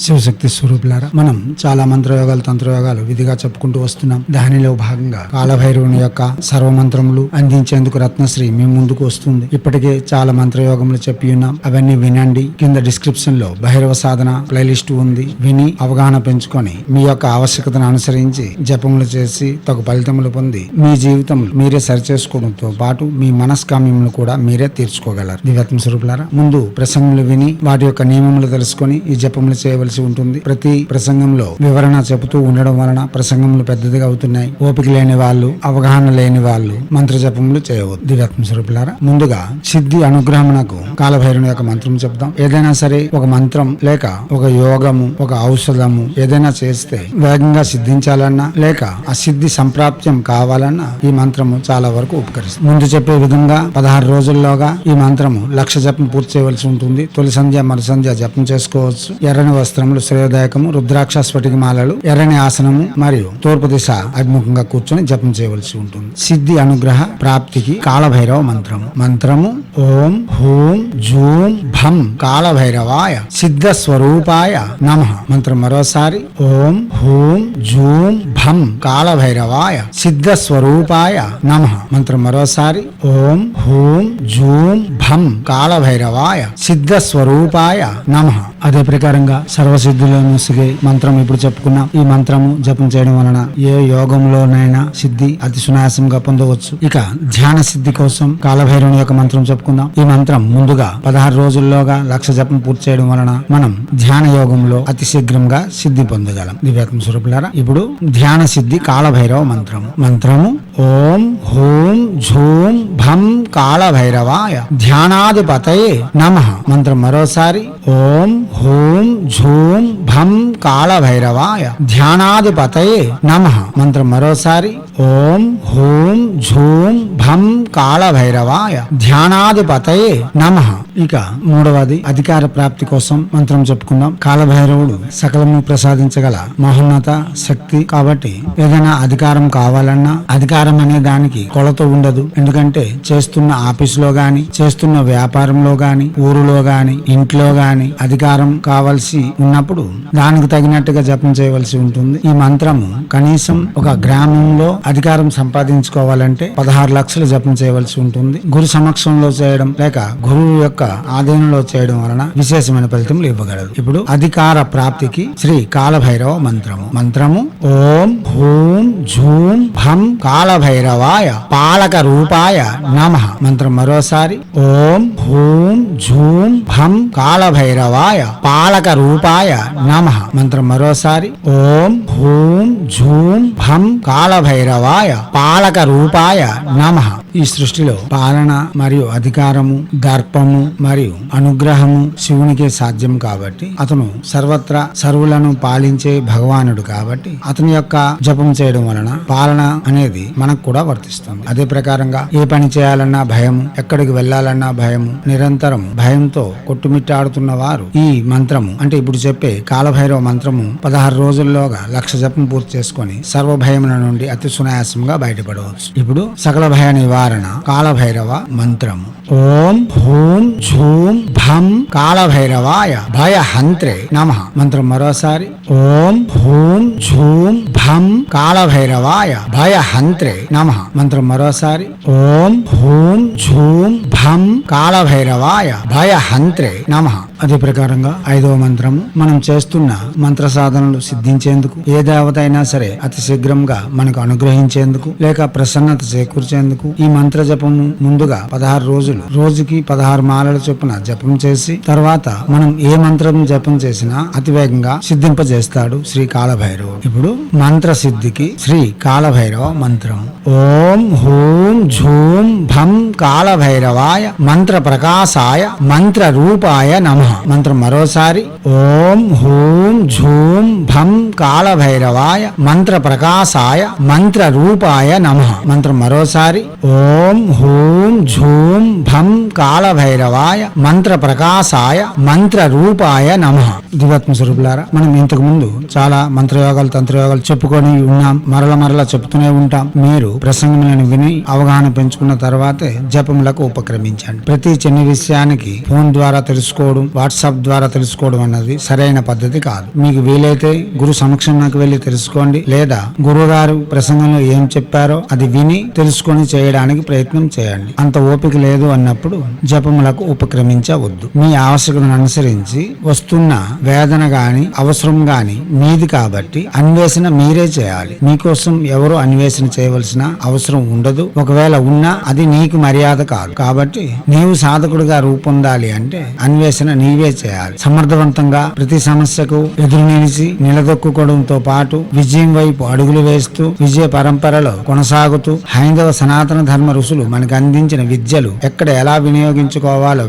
శివశక్తి స్వరూపులారా మనం చాలా మంత్రయోగాలు తంత్రయోగాలు విధిగా చెప్పుకుంటూ వస్తున్నాం. దానిలో భాగంగా కాలభైరవుని యొక్క సర్వమంత్రములు అందించేందుకు రత్నశ్రీ మీ ముందుకు వస్తుంది. ఇప్పటికే చాలా మంత్రయోగములు చెప్పి ఉన్నాం. అవన్నీ వినండి. కింద డిస్క్రిప్షన్లో భైరవ సాధన ప్లేలిస్ట్ ఉంది. విని అవగాహన పెంచుకొని మీ యొక్క ఆవశ్యకతను అనుసరించి జపములు చేసి తగు ఫలితములు పొంది మీ జీవితం మీరే సరిచేసుకోవడంతో పాటు మీ మనస్కామ్యములు కూడా మీరే తీర్చుకోగలరు. దివ్యాత్మ స్వరూపులారా ముందు ప్రసంగములు విని వాటి యొక్క నియమములు తెలుసుకొని ఈ జపములు చేయవలసి ఉంటుంది. ప్రతి ప్రసంగంలో వివరణ చెబుతూ ఉండడం వలన ప్రసంగములు పెద్దదిగా అవుతున్నాయి. ఓపిక లేని వాళ్ళు అవగాహన లేని వాళ్ళు మంత్ర జపములు చేయవద్దు. దివ్యాత్మ స్వరూపులారా ముందుగా సిద్ధి అనుగ్రహమునకు కాలభైరుని యొక్క మంత్రం చెప్తాం ఏదైనా సరే ఒక మంత్రం లేక ఒక యోగము ఒక ఔషధము ఏదైనా చేస్తే వేగంగా సిద్ధించాలన్నా లేక ఆ సిద్ధి సంప్రాప్త్యం కావాలన్నా ఈ మంత్రము చాలా వరకు ఉపకరిస్తుంది. ముందు చెప్పే విధంగా పదహారు రోజుల్లోగా ఈ మంత్రము లక్ష జపం పూర్తి చేయవలసి ఉంటుంది. తొలి సంధ్య మరుసంధ్య జపం చేసుకోవచ్చు. ఎర్రని వస్త్రములు శ్రేయదాయకము రుద్రాక్ష స్ఫటిక మాలలు ఎర్రని ఆసనము మరియు తూర్పు దిశ అభిముఖంగా కూర్చొని జపం చేయవలసి ఉంటుంది. సిద్ధి అనుగ్రహ ప్రాప్తికి కాలభైరవ మంత్రము. మంత్రము ఓం హూం జూం భం కాలభైరవాయ సిద్ధ స్వరూపాయ నమ. మంత్రం మరోసారి ఓం హూం జూం భం కాలభైరవాయ సిద్ధ స్వరూపాయ నమ. మంత్రం మరోసారి ఓం హూం జూం భం కాలభైరవాయ సిద్ధ స్వరూపాయ నమ. అదే ప్రకారంగా సర్వసిద్ధులను సిగే మంత్రం ఇప్పుడు చెప్పుకున్నాం. ఈ మంత్రము జపం చేయడం వలన ఏ యోగంలోనైనా సిద్ధి అతి సునాయాసంగా పొందవచ్చు. ఇక ధ్యాన సిద్ధి కోసం కాలభైరవుని యొక్క మంత్రం చెప్పుకుందాం. ఈ మంత్రం ముందుగా పదహారు రోజుల్లోగా లక్ష జపం పూర్తి చేయడం వలన మనం ధ్యాన యోగంలో అతి శీఘ్రంగా సిద్ధి పొందగలం. దివ్యాత్మ స్వరూపులారా ఇప్పుడు ధ్యాన సిద్ధి కాలభైరవ మంత్రము. మంత్రము ఓం హూం ఝూం భం కాళభైరవాయ ధ్యానాధిపతయే నమ. మంత్రం మరోసారి. ఓం హూం ఝూం భం కాళభైరవాయ ధ్యానాధిపతయే నమ. మంత్రం మరోసారి. ఓం హూం ఝూం భం కాళభైరవాయ ధ్యానాధిపతయే నమ. ఇక మూడవది అధికార ప్రాప్తి కోసం మంత్రం చెప్పుకుందాం కాలభైరవుడు సకలము ప్రసాదించగల మహోన్నత శక్తి కాబట్టి ఏదైనా అధికారం కావాలన్నా అధికారం అనే దానికి కొలత ఉండదు. ఎందుకంటే చేస్తున్న ఆఫీసులో గాని చేస్తున్న వ్యాపారంలో గాని ఊరులో గాని ఇంట్లో గాని అధికారం కావలసి ఉన్నప్పుడు దానికి తగినట్టుగా జపం చేయవలసి ఉంటుంది. ఈ మంత్రము కనీసం ఒక గ్రామంలో అధికారం సంపాదించుకోవాలంటే పదహారు లక్షలు జపం చేయవలసి ఉంటుంది. గురు సమక్షంలో చేయడం లేక గురువు యొక్క ఆధీనంలో చేయడం వలన విశేషమైన ఫలితములు ఇవ్వగలదు. ఇప్పుడు అధికార ప్రాప్తికి శ్రీ కాలభైరవ మంత్రము. మంత్రము ఓం హూం ఝూం భం కాల కాలభైరవాయ పాలక రూపాయ నమ. మంత్రం మరోసారి. ఓం హూం ఝూం భం కాలభైరవాయ పాలక రూపాయ నమ. మంత్రం మరోసారి. ఓం హూం ఝూం భం కాలభైరవాయ పాలక రూపాయ నమ. ఈ సృష్టిలో పాలన మరియు అధికారము దర్పము మరియు అనుగ్రహము శివునికే సాధ్యం కాబట్టి అతను సర్వత్రా సర్వులను పాలించే భగవానుడు కాబట్టి అతని యొక్క జపం చేయడం వలన పాలన అనేది మనకు కూడా వర్తిస్తుంది. అదే ప్రకారంగా ఏ పని చేయాలన్నా భయము ఎక్కడికి వెళ్ళాలన్నా భయము నిరంతరం భయంతో కొట్టుమిట్టాడుతున్న వారు ఈ మంత్రము అంటే ఇప్పుడు చెప్పే కాలభైరవ మంత్రము పదహారు రోజుల్లోగా లక్ష జపం పూర్తి చేసుకొని సర్వభయముల నుండి అతి సునాయాసంగా బయటపడవచ్చు. ఇప్పుడు సకల భయ నివారణ నివారణ కాలభైరవ మంత్రము. ఓం హూం ఝూం భం కాళభైరవాయ భయ హంత్రే నమ. మంత్రం మరోసారి. ఓం హూం ఝూం భం కాళభైరవాయ భయ హంత్రే నమ. మంత్రం మరోసారి. ఓం హూం ఝూం భం కాళభైరవాయ భయ హంత్రే నమ. అదే ప్రకారంగా ఐదవ మంత్రము. మనం చేస్తున్న మంత్ర సాధనలు సిద్ధించేందుకు ఏ దేవత అయినా సరే అతి శీఘ్రంగా మనకు అనుగ్రహించేందుకు లేక ప్రసన్నత చేకూర్చేందుకు ఈ మంత్ర జపము ముందుగా పదహారు రోజులు రోజుకి పదహారు మాలల చొప్పున జపం చేసి తర్వాత మనం ఏ మంత్రం జపం చేసినా అతివేగంగా సిద్ధింపజేస్తాడు శ్రీ కాలభైరవ. ఇప్పుడు మంత్ర సిద్ధికి శ్రీ కాలభైరవ మంత్రం ఓం హూం ఝూం భం కాలభైరవాయ మంత్ర ప్రకాశాయ మంత్ర రూపాయ నమ. మంత్రం మరోసారి. ఓం హూం ఝూం భం కాళభైరవాయ మంత్ర ప్రకాశాయ మంత్ర రూపాయ నమ. మంత్రం మరోసారి. ఓం హూం ఝూం భం కాళభైరవాయ మంత్ర ప్రకాశాయ మంత్ర రూపాయ నమ. దివాత్మ స్వరూపులారా మనం ఇంతకు ముందు చాలా మంత్రయోగాలు తంత్రయోగాలు చెప్పుకొని ఉన్నాం. మరల మరల చెప్తూనే ఉంటాం. మీరు ప్రసంగములను విని అవగాహన పెంచుకున్న తర్వాతే జపములకు ఉపక్రమించండి. ప్రతి చిన్న విషయానికి ఫోన్ ద్వారా తెలుసుకోవడం వాట్సాప్ ద్వారా తెలుసుకోవడం అన్నది సరైన పద్ధతి కాదు. మీకు వీలైతే గురు సమక్షంలోకి వెళ్ళి తెలుసుకోండి. లేదా గురువు గారు ప్రసంగంలో ఏం చెప్పారో అది విని తెలుసుకొని చేయడానికి ప్రయత్నం చేయండి. అంత ఓపిక లేదు అన్నప్పుడు జపములకు ఉపక్రమించవద్దు. మీ ఆవశ్యకతను అనుసరించి వస్తున్న వేదన గాని అవసరం గాని మీది కాబట్టి అన్వేషణ మీరే చేయాలి. మీకోసం ఎవరు అన్వేషణ చేయవలసిన అవసరం ఉండదు. ఒకవేళ ఉన్నా అది నీకు మర్యాద కాదు. కాబట్టి నీవు సాధకుడిగా రూపొందాలి అంటే అన్వేషణ నీవే చేయాలి. సమర్థవంతంగా ప్రతి సమస్యకు ఎదురు నిలిచి నిలదొక్కుకోవడంతో పాటు విజయం వైపు అడుగులు వేస్తూ విజయ పరంపరలో కొనసాగుతూ హైందవ సనాతన ధర్మ ఋషులు మనకు అందించిన విద్యలు ఎక్కడ ఎలా వినియోగించుకోవాలో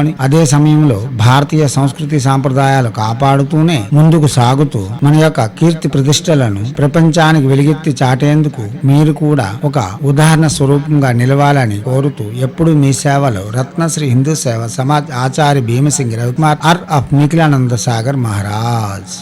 వినియోగించుకొని అదే సమయంలో భారతీయ సంస్కృతి సాంప్రదాయాలు కాపాడుతూనే ముందుకు సాగుతూ మన యొక్క కీర్తి ప్రతిష్టలను ప్రపంచానికి వెలుగెత్తి చాటేందుకు మీరు కూడా ఒక ఉదాహరణ స్వరూపంగా నిలవాలని కోరుతూ ఎప్పుడు మీ సేవలో రత్నశ్రీ హిందూ సేవ సమాజ్ ఆచార్య భీమసింగ్ రవికుమార్ ఆర్ ఆఫ్ నిఖిలానంద సాగర్ మహారాజ్.